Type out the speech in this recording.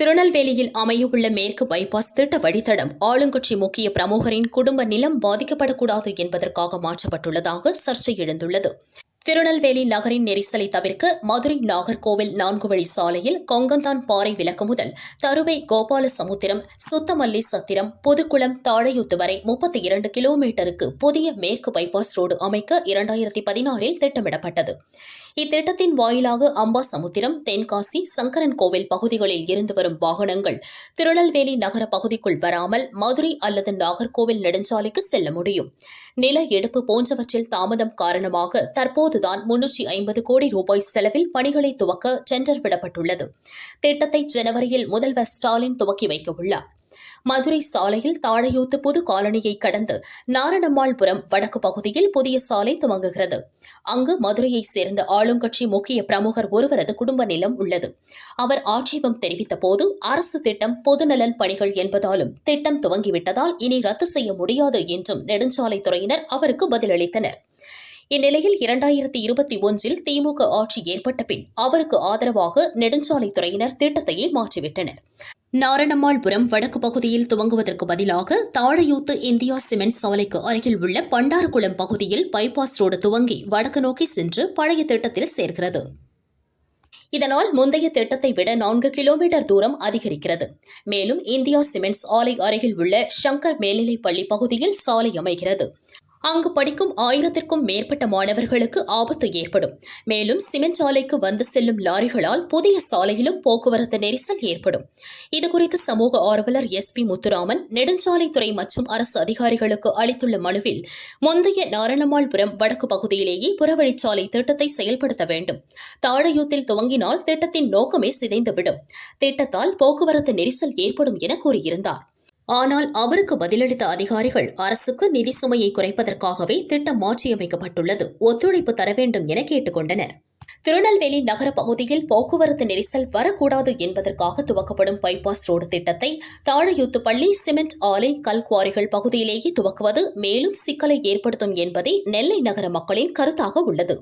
திருநெல்வேலியில் அமையவுள்ள மேற்கு பைபாஸ் திட்ட வழித்தடம் ஆளுங்கட்சி முக்கிய பிரமுகரின் குடும்ப நிலம் பாதிக்கப்படக்கூடாது என்பதற்காக மாற்றப்பட்டுள்ளதாக சர்ச்சை எழுந்துள்ளது. திருநெல்வேலி நகரின் நெரிசலை தவிர்க்க மதுரை நாகர்கோவில் நான்கு வழி சாலையில் கொங்கந்தான் பாறை விலக்கு முதல் தருவை கோபாலசமுத்திரம் சுத்தமல்லி சத்திரம் புதுக்குளம் தாழையூத்து வரை முப்பத்தி இரண்டு கிலோமீட்டருக்கு புதிய மேற்கு பைபாஸ் ரோடு அமைக்க இரண்டாயிரத்தி பதினாறில் திட்டமிடப்பட்டது. இத்திட்டத்தின் வாயிலாக அம்பா சமுத்திரம் தென்காசி சங்கரன் கோவில் பகுதிகளில் இருந்து வரும் வாகனங்கள் திருநெல்வேலி நகர பகுதிக்குள் வராமல் மதுரை அல்லது நாகர்கோவில் நெடுஞ்சாலைக்கு செல்ல முடியும். நில எடுப்பு போன்றவற்றில் தாமதம் காரணமாக தற்போதுதான் முன்னூற்றி ஐம்பது கோடி ரூபாய் செலவில் பணிகளை துவக்க டெண்டர் விடப்பட்டுள்ளது. திட்டத்தை ஜனவரியில் முதல்வர் ஸ்டாலின் துவக்கி வைக்க உள்ளார் மதுரை சாலையில் தாழையூத்து புது காலனியை கடந்து நாரணம்மாள்புரம் வடக்கு பகுதியில் புதிய சாலை துவங்குகிறது. அங்கு மதுரையைச் சேர்ந்த ஆளுங்கட்சி முக்கிய பிரமுகர் ஒருவரது குடும்ப நிலம் உள்ளது. அவர் ஆட்சேபம் தெரிவித்த போது அரசு திட்டம் பொதுநலன் பணிகள் என்பதாலும் திட்டம் துவங்கிவிட்டதால் இனி ரத்து செய்ய முடியாது என்றும் நெடுஞ்சாலைத்துறையினர் அவருக்கு பதிலளித்தனர். இந்நிலையில் இரண்டாயிரத்தி இருபத்தி ஒன்றில் திமுக ஆட்சி ஏற்பட்ட பின் அவருக்கு ஆதரவாக நெடுஞ்சாலைத்துறையினர் திட்டத்தையே மாற்றிவிட்டனர். நாரணம்மாள்புரம் வடக்கு பகுதியில் துவங்குவதற்கு பதிலாக தாழையூத்து இந்தியா சிமெண்ட் சாலைக்கு அருகில் உள்ள பண்டாரகுளம் பகுதியில் பைபாஸ் ரோடு துவங்கி வடக்கு நோக்கி சென்று பழைய திட்டத்தில் சேர்கிறது. இதனால் முந்தைய திட்டத்தை விட நான்கு கிலோமீட்டர் தூரம் அதிகரிக்கிறது. மேலும் இந்தியா சிமெண்ட்ஸ் ஆலை அருகில் உள்ள சங்கர் மேல்நிலைப் பள்ளி பகுதியில் சாலை அமைகிறது. அங்கு படிக்கும் ஆயிரத்திற்கும் மேற்பட்ட மாணவர்களுக்கு ஆபத்து ஏற்படும். மேலும் சிமெண்ட் ஆலைக்கு வந்து செல்லும் லாரிகளால் புதிய சாலையிலும் போக்குவரத்து நெரிசல் ஏற்படும். இதுகுறித்து சமூக ஆர்வலர் எஸ் பி முத்துராமன் நெடுஞ்சாலைத்துறை மற்றும் அரசு அதிகாரிகளுக்கு அளித்துள்ள மனுவில் முந்தைய நாரணமாள்புரம் வடக்கு பகுதியிலேயே புறவழிச்சாலை திட்டத்தை செயல்படுத்த வேண்டும். தாழையூத்தில் துவங்கினால் திட்டத்தின் நோக்கமே சிதைந்துவிடும். திட்டத்தால் போக்குவரத்து நெரிசல் ஏற்படும் என கூறியிருந்தார். ஆனால் அவருக்கு பதிலளித்த அதிகாரிகள் அரசுக்கு நிதி சுமையை குறைப்பதற்காகவே திட்டம் மாற்றியமைக்கப்பட்டுள்ளது. ஒத்துழைப்பு தர வேண்டும் என கேட்டுக்கொண்டனர். திருநெல்வேலி நகர பகுதியில் போக்குவரத்து நெரிசல் வரக்கூடாது என்பதற்காக துவக்கப்படும் பைபாஸ் ரோடு திட்டத்தை தாழையூத்து பள்ளி சிமெண்ட் ஆலை கல்குவாரிகள் பகுதியிலேயே துவக்குவது மேலும் சிக்கலை ஏற்படுத்தும் என்பதே நெல்லை நகர மக்களின் கருத்தாக உள்ளது.